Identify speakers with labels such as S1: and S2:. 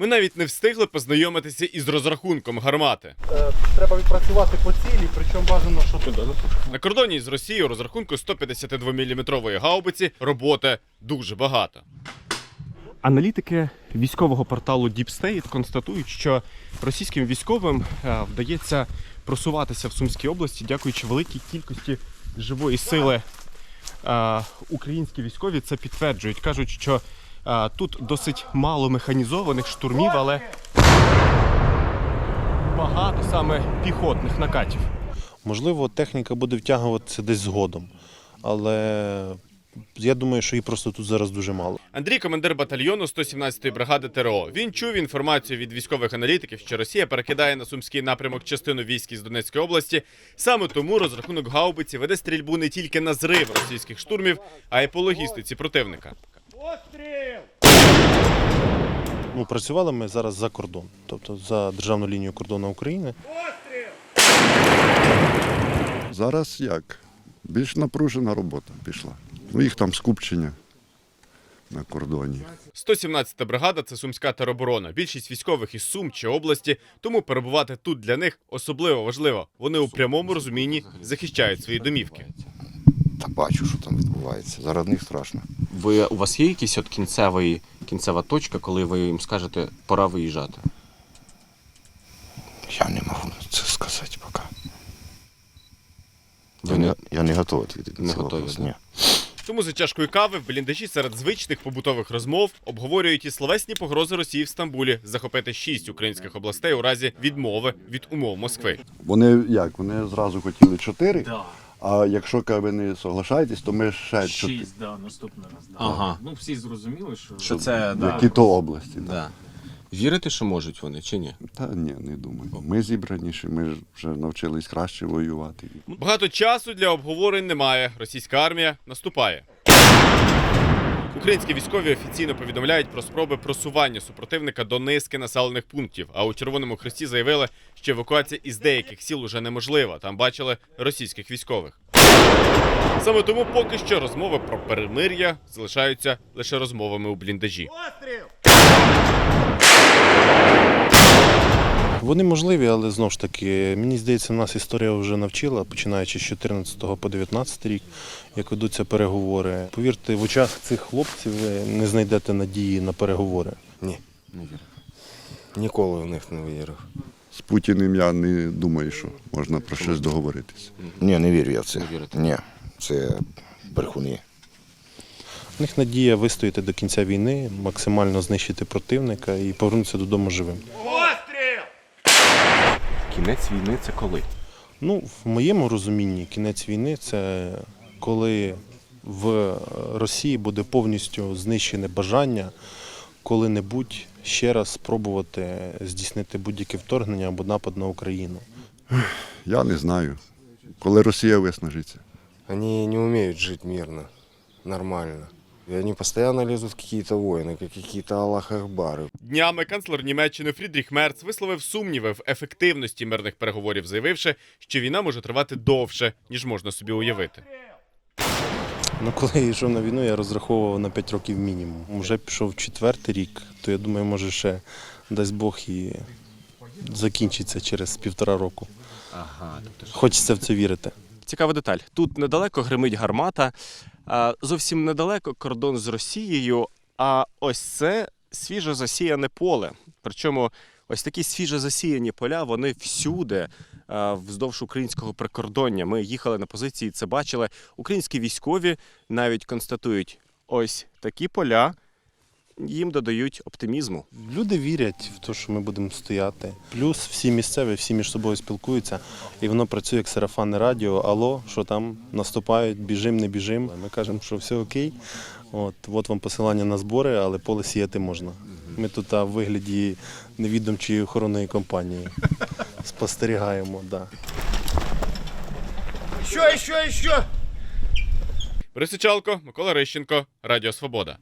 S1: Ми навіть не встигли познайомитися із розрахунком гармати.
S2: Е, Треба відпрацювати по цілі, причому бажано, щоб
S1: На кордоні з Росією розрахунку 152-мм гаубиці роботи дуже багато. Аналітики військового порталу Deep State констатують, що російським військовим е, вдається просуватися в Сумській області, дякуючи великій кількості живої сили. Е, Українські військові це підтверджують. кажуть, що тут досить мало механізованих штурмів, але багато саме піхотних накатів.
S2: можливо техніка буде втягуватися десь згодом. Але я думаю, що її просто тут зараз дуже мало.
S1: Андрій, командир батальйону 117-ї бригади ТРО. Він чув інформацію від військових аналітиків, що Росія перекидає на сумський напрямок частину військ із Донецької області. Саме тому розрахунок гаубиці веде стрільбу не тільки на зрив російських штурмів, а й по логістиці противника.
S2: Ну, працювали ми зараз за кордон, тобто за державну лінію кордону України.
S3: Зараз як? Більш напружена робота пішла. Ну, їх там скупчення на кордоні.
S1: 117-та бригада це сумська тероборона. Більшість військових із Сум чи області, тому перебувати тут для них особливо важливо. Вони у прямому розумінні захищають свої домівки.
S4: Та бачу, що там відбувається. Заради них страшно.
S5: Ви у вас є якийсь от кінцевий кінцева точка, коли ви їм скажете пора виїжджати?
S4: Я не можу це сказати поки.
S5: Ви
S4: Я
S5: не
S4: я не готовий відповідати
S5: Не
S4: на цей
S5: готові,
S4: вопрос.
S5: да?
S4: Ні.
S1: Тому за чашкою кави в бліндажі серед звичних побутових розмов обговорюють і словесні погрози Росії в Стамбулі захопити шість українських областей у разі відмови від умов Москви.
S3: Вони як? Вони зразу хотіли чотири, а якщо каже, ви не соглашаєтесь, то ми ще чотири.
S6: Шість, да, наступний раз. Да.
S5: Ага.
S6: Ну, всі зрозуміли, що,
S5: Що це да.
S3: Які то області. Да.
S5: Да. Вірите, що можуть вони чи ні?
S3: Та ні, не думаю. Ми зібраніші, ми ж вже навчились краще воювати.
S1: Багато часу для обговорень немає. Російська армія наступає. Українські військові офіційно повідомляють про спроби просування супротивника до низки населених пунктів. А у Червоному Хресті заявили, що евакуація із деяких сіл уже неможлива. Там бачили російських військових. Саме тому поки що розмови про перемир'я залишаються лише розмовами у бліндажі.
S2: Вони можливі, але знову ж таки, мені здається, нас історія вже навчила, починаючи з 14 по 19 рік, як ведуться переговори. Повірте, в очах цих хлопців ви не знайдете надії на переговори.
S7: Ні. Ніколи в них не вірив.
S3: З Путіним я не думаю, що можна про щось договоритися.
S4: Ні, не вірю я в це.
S5: Не?
S4: Ні, це брехуни.
S2: У них надія вистояти до кінця війни, максимально знищити противника і повернутися додому живим.
S5: Кінець війни це коли?
S2: Ну, в моєму розумінні, кінець війни це коли в Росії буде повністю знищене бажання коли-небудь ще раз спробувати здійснити будь-яке вторгнення або напад на Україну.
S3: Я не знаю. Коли Росія виснажиться.
S7: Они не умеют жить мирно, нормально. И они постоянно лезут в какие-то войны, как какие-то Аллах Ахбары.
S1: Днями канцлер Німеччини Фрідріх Мерц висловив сумніви в ефективності мирних переговорів, заявивши, що війна може тривати довше, ніж можна собі уявити.
S2: Ну, коли я йшов на війну, я розраховував на 5 років мінімум. Вже пішов четвертий рік, то я думаю, може ще дасть Бог і закінчиться через півтора року.
S5: Ага, тобто
S2: Хочеться в це вірити.
S5: Цікава деталь. Тут недалеко гримить гармата, зовсім недалеко кордон з Росією. А ось це свіже засіяне поле. Причому ось такі свіже засіяні поля, вони всюди вздовж українського прикордоння. Ми їхали на позиції, це бачили. Українські військові навіть констатують, ось такі поля їм додають оптимізму.
S2: Люди вірять в те, що ми будемо стояти. Плюс всі місцеві, всі між собою спілкуються, і воно працює як сарафанне радіо. Алло, що там наступають, біжим, не біжим. Ми кажемо, що все окей. От, от вам посилання на збори, але поле сіяти можна. Ми тут в вигляді невідомчої охоронної компанії спостерігаємо. Да.
S1: Борис Сичалко, Микола Рищенко, Радіо Свобода.